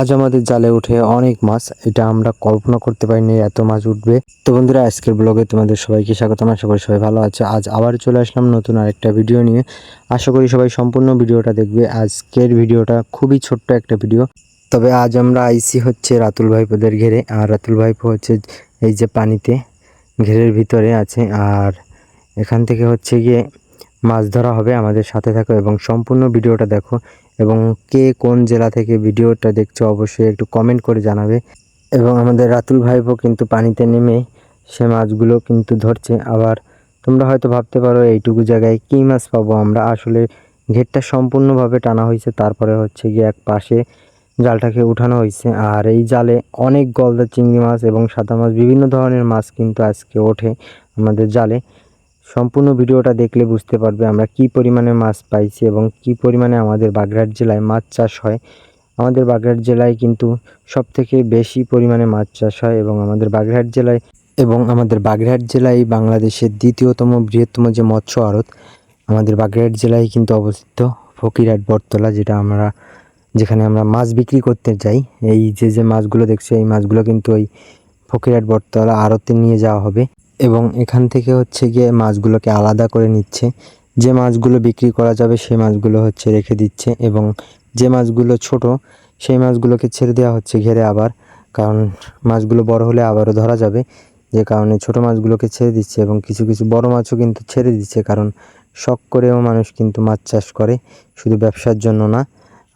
আজ আমাদের জালে উঠে অনেক মাছ, এটা আমরা কল্পনা করতে পারিনি এত মাছ উঠবে। তো বন্ধুরা, আজকের ব্লগে তোমাদের সবাইকে স্বাগতম। আশা করি সবাই ভালো আছে। আজ আবার চলে আসলাম নতুন আরেকটা ভিডিও নিয়ে। আশা করি সবাই সম্পূর্ণ ভিডিওটা দেখবে। আজকের ভিডিওটা খুবই ছোট্ট একটা ভিডিও তবে আজ আমরা আইসি হচ্ছে রাতুল ভাইপোদের ঘেরে। আর রাতুল ভাইপো হচ্ছে এই যে পানিতে ঘেরের ভিতরে আছে। আর এখান থেকে হচ্ছে গিয়ে মাছ ধরা হবে আমাদের সাথে থাকো এবং সম্পূর্ণ ভিডিওটা দেখো এবং কে কোন জেলা থেকে ভিডিওটা দেখছ অবশ্যই একটু কমেন্ট করে জানাবে। এবং আমাদের রাতুল ভাইপো কিন্তু পানিতে নেমে সে মাছগুলো কিন্তু ধরছে। আবার তোমরা হয়তো ভাবতে পারো, এইটুকু জায়গায় কী মাছ পাবো? আমরা আসলে ঘেরটা সম্পূর্ণভাবে টানা হয়েছে। তারপরে হচ্ছে গিয়ে এক পাশে জালটাকে উঠানো হয়েছে। আর এই জালে অনেক গলদা চিংড়ি মাছ এবং সাদা মাছ, বিভিন্ন ধরনের মাছ কিন্তু আজকে ওঠে আমাদের জালে। সম্পূর্ণ ভিডিওটা দেখলে বুঝতে পারবে আমরা কি পরিমাণে মাছ পাইছি এবং কি পরিমাণে আমাদের বাগেরহাট জেলায় মাছ চাষ হয়। আমাদের বাগেরহাট জেলায় কিন্তু সব থেকে বেশি পরিমাণে মাছ চাষ হয় এবং আমাদের বাগেরহাট জেলায় এবং আমাদের বাগেরহাট জেলায় বাংলাদেশের দ্বিতীয়তম বৃহত্তম যে মৎস্য আড়ত, আমাদের বাগেরহাট জেলায় কিন্তু অবস্থিত ফকিরহাট বটতলা যেটা আমরা, যেখানে আমরা মাছ বিক্রি করতে যাই। এই যে যে মাছগুলো দেখছ, এই মাছগুলো কিন্তু ওই ফকিরহাট বটতলা আড়তে নিয়ে যাওয়া হবে। এবং এখান থেকে হচ্ছে গিয়ে মাছগুলোকে আলাদা করে নিচ্ছে। যে মাছগুলো বিক্রি করা যাবে সেই মাছগুলো হচ্ছে রেখে দিচ্ছে এবং যে মাছগুলো ছোট সেই মাছগুলোকে ছেড়ে দেওয়া হচ্ছে ঘেরে আবার। কারণ মাছগুলো বড় হলে আবারও ধরা যাবে। যে কারণে ছোট মাছগুলোকে ছেড়ে দিচ্ছে এবং কিছু কিছু বড় মাছও কিন্তু ছেড়ে দিচ্ছে কারণ শখ করেও মানুষ কিন্তু মাছ চাষ করে, শুধু ব্যবসার জন্য না।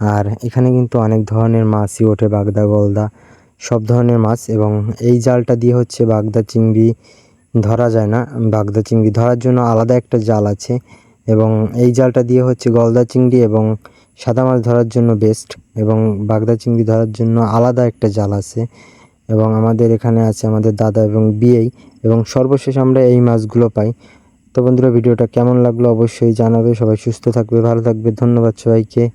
আর এখানে কিন্তু অনেক ধরনের মাছই ওঠে, বাগদা, গলদা, সব ধরনের মাছ এবং এই জালটা দিয়ে হচ্ছে বাগদা, চিংড়ি ধরা যায় না, বাগদা চিংড়ি ধরার জন্য আলাদা একটা জাল আছে এবং এই জালটা দিয়ে হচ্ছে গলদা চিংড়ি এবং সাদা মাছ ধরার জন্য বেস্ট এবং বাগদা চিংড়ি ধরার জন্য আলাদা একটা জাল আছে এবং আমাদের এখানে আছে আমাদের দাদা এবং বিয়েই এবং সর্বশেষ আমরা এই মাছগুলো পাই। তো বন্ধুরা, ভিডিওটা কেমন লাগল অবশ্যই জানাবে। সবাই সুস্থ থাকবে, ভালো থাকবে। ধন্যবাদ সবাইকে।